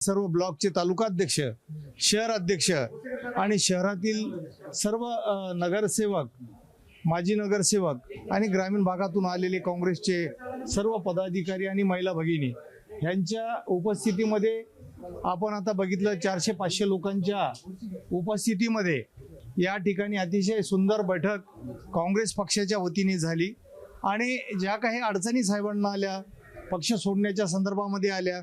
सर्व ब्लॉकचे तालुकाध्यक्ष शहर अध्यक्ष आणि शहरातील सर्व नगरसेवक माजी नगरसेवक आणि ग्रामीण भागातून आलेले काँग्रेसचे सर्व पदाधिकारी आणि महिला भगिनी यांच्या उपस्थितीमध्ये आपण आता बघितलं चारशे पाचशे लोकांच्या उपस्थितीमध्ये या ठिकाणी अतिशय सुंदर बैठक काँग्रेस पक्षाच्या वतीने झाली आणि ज्या काही अडचणी साहेबांना आल्या पक्ष सोडण्याच्या संदर्भामध्ये आल्या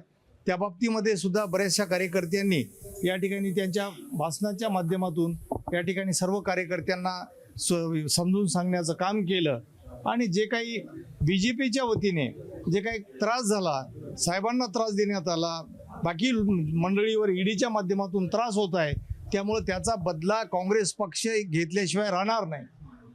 त्या बाबतीमध्ये सुद्धा बऱ्याचशा कार्यकर्त्यांनी या ठिकाणी त्यांच्या भाषणाच्या माध्यमातून या ठिकाणी सर्व कार्यकर्त्यांना स- समजून सांगण्याचं काम केलं. आणि जे काही बी जे पीच्या वतीने जे काही त्रास झाला साहेबांना त्रास देण्यात आला बाकी मंडळीवर ईडीच्या माध्यमातून त्रास होत आहे त्यामुळं त्याचा बदला काँग्रेस पक्ष घेतल्याशिवाय राहणार नाही.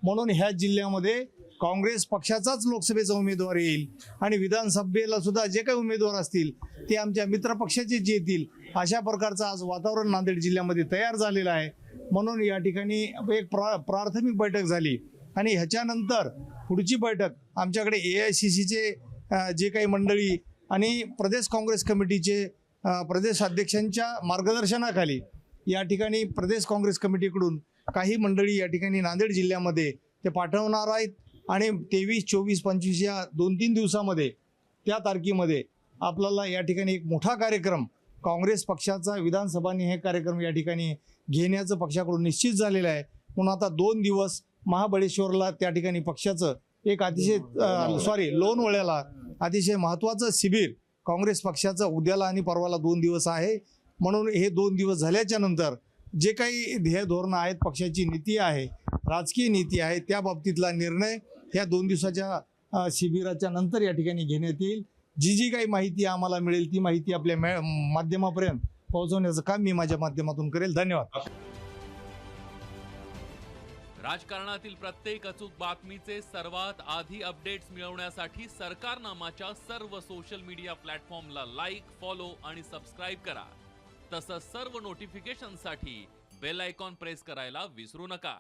म्हणून ह्या जिल्ह्यामध्ये काँग्रेस पक्षाचाच लोकसभेचा उमेदवार येईल आणि विधानसभेला सुद्धा जे काही उमेदवार असतील ते आमच्या मित्र पक्षाचेच येतील अशा प्रकारचं आज वातावरण नांदेड जिल्ह्यामध्ये तयार झालेलं आहे. म्हणून या ठिकाणी एक प्रा प्राथमिक बैठक झाली आणि ह्याच्यानंतर पुढची बैठक आमच्याकडे ए आय सी सीचे जे काही मंडळी आणि प्रदेश काँग्रेस कमिटीचे प्रदेश अध्यक्षांच्या मार्गदर्शनाखाली या ठिकाणी प्रदेश काँग्रेस कमिटीकडून काही मंडळी या ठिकाणी नांदेड जिल्ह्यामध्ये ते पाठवणार आहेत. आणि तेवीस चोवीस पंचवीस या दोन तीन दिवसामध्ये त्या तारखेमध्ये आपल्याला या ठिकाणी एक मोठा कार्यक्रम काँग्रेस पक्षाचा विधानसभाने हे कार्यक्रम या ठिकाणी घेण्याचं पक्षाकडून निश्चित झालेलं आहे. म्हणून आता दोन दिवस महाबळेश्वरला त्या ठिकाणी पक्षाचं एक अतिशय सॉरी लोणवळ्याला अतिशय महत्त्वाचं शिबिर काँग्रेस पक्षाचं उद्याला आणि परवाला दोन दिवस आहे. म्हणून हे दोन दिवस झाल्याच्यानंतर जे काही ध्येय धोरणं आहेत पक्षाची नीती आहे राजकीय नीती आहे त्या बाबतीतला निर्णय ह्या दोन दिवसाच्या शिबिराच्या नंतर या ठिकाणी घेण्यात येईल. जी जी काही माहिती आम्हाला मिळेल ती माहिती आपल्या माध्यमापर्यंत पोहोचवण्याचं काम मी माझ्या माध्यमातून करेल. धन्यवाद. राजकारणातील प्रत्येक अचूक बातमीचे सर्वात आधी अपडेट्स मिळवण्यासाठी सरकारनामाच्या सर्व सोशल मीडिया प्लॅटफॉर्मला लाईक फॉलो आणि सबस्क्राईब करा. तसंच सर्व नोटिफिकेशनसाठी बेल आयकॉन प्रेस करायला विसरू नका.